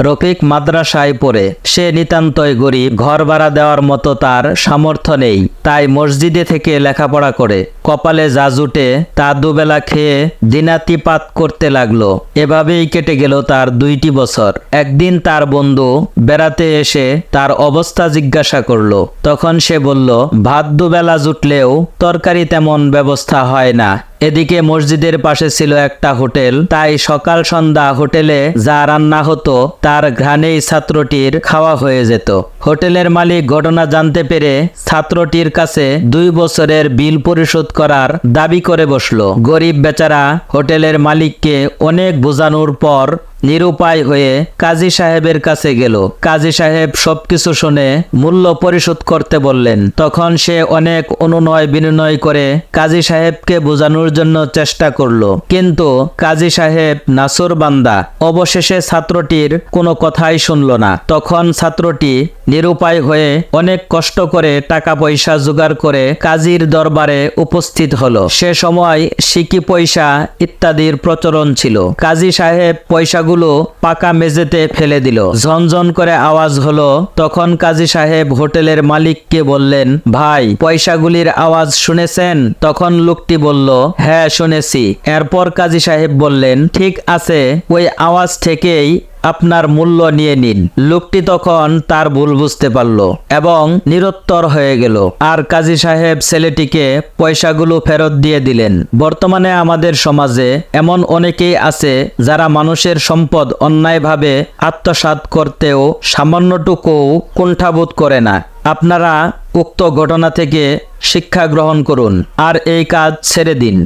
রফিক মাদ্রাসায় পড়ে। সে নিতান্তই গরিব ঘর ভাড়া দেওয়ার মতো তার সামর্থ্য নেই। তাই মসজিদে থেকে লেখাপড়া করে কপালে যা জুটে তা দুবেলা খেয়ে দিনাতিপাত করতে লাগল। এভাবেই কেটে গেল তার দুইটি বছর। একদিন তার বন্ধু বেড়াতে এসে তার অবস্থা জিজ্ঞাসা করল। তখন সে বলল, ভাত দুবেলা জুটলেও তরকারি তেমন ব্যবস্থা হয় না। এদিকে মসজিদের পাশে ছিল একটা হোটেল। তাই সকাল সন্ধ্যা হোটেলে যা রান্না হতো, তার ঘ্রাণেই ছাত্রটির খাওয়া হয়ে যেত। হোটেলের মালিক ঘটনা জানতে পেরে ছাত্রটির কাছে দুই বছরের বিল পরিশোধ করার দাবি করে বসল। গরিব বেচারা হোটেলের মালিককে অনেক বোঝানোর পর নিরুপায় হয়ে কাজী সাহেবের কাছে গেল। কাজী সাহেব সবকিছু শুনে মূল্য পরিশোধ করতে বললেন। তখন সে অনেক অনুনয় বিনয় করে কাজী সাহেবকে বোঝানোর জন্য চেষ্টা করল। কিন্তু কাজী সাহেব নাসুর বান্দা, অবশেষে ছাত্রটির কোনো কথাই শুনল না। তখন ছাত্রটি নিরুপায় হয়ে অনেক কষ্ট করে টাকা পয়সা জোগাড় করে কাজীর দরবারে উপস্থিত হলো। সে সময় সিকি পয়সা ইত্যাদির প্রচলন ছিল। কাজী সাহেব পয়সাগুলো পাকা মেঝেতে ফেলে দিল। ঝনঝন করে আওয়াজ হলো। তখন কাজী সাহেব হোটেলের মালিককে বললেন, ভাই, পয়সাগুলির আওয়াজ শুনেছেন? তখন লোকটি বলল হ্যাঁ শুনেছি। এরপর কাজী সাহেব বললেন, ঠিক আছে। ওই আওয়াজ থেকেই আপনার মূল্য নিয়ে নিন। লোকটি তখন তার ভুল বুঝতে পারল এবং নিরুত্তর হয়ে গেল। আর কাজী সাহেব ছেলেটিকে পয়সাগুলো ফেরত দিয়ে দিলেন। বর্তমানে আমাদের সমাজে এমন অনেকেই আছে যারা মানুষের সম্পদ অন্যায়ভাবে আত্মসাৎ করতেও সামান্যটুকু কুণ্ঠাবোধ করে না। আপনারা উক্ত ঘটনা থেকে শিক্ষা গ্রহণ করুন। আর এই কাজ ছেড়ে দিন।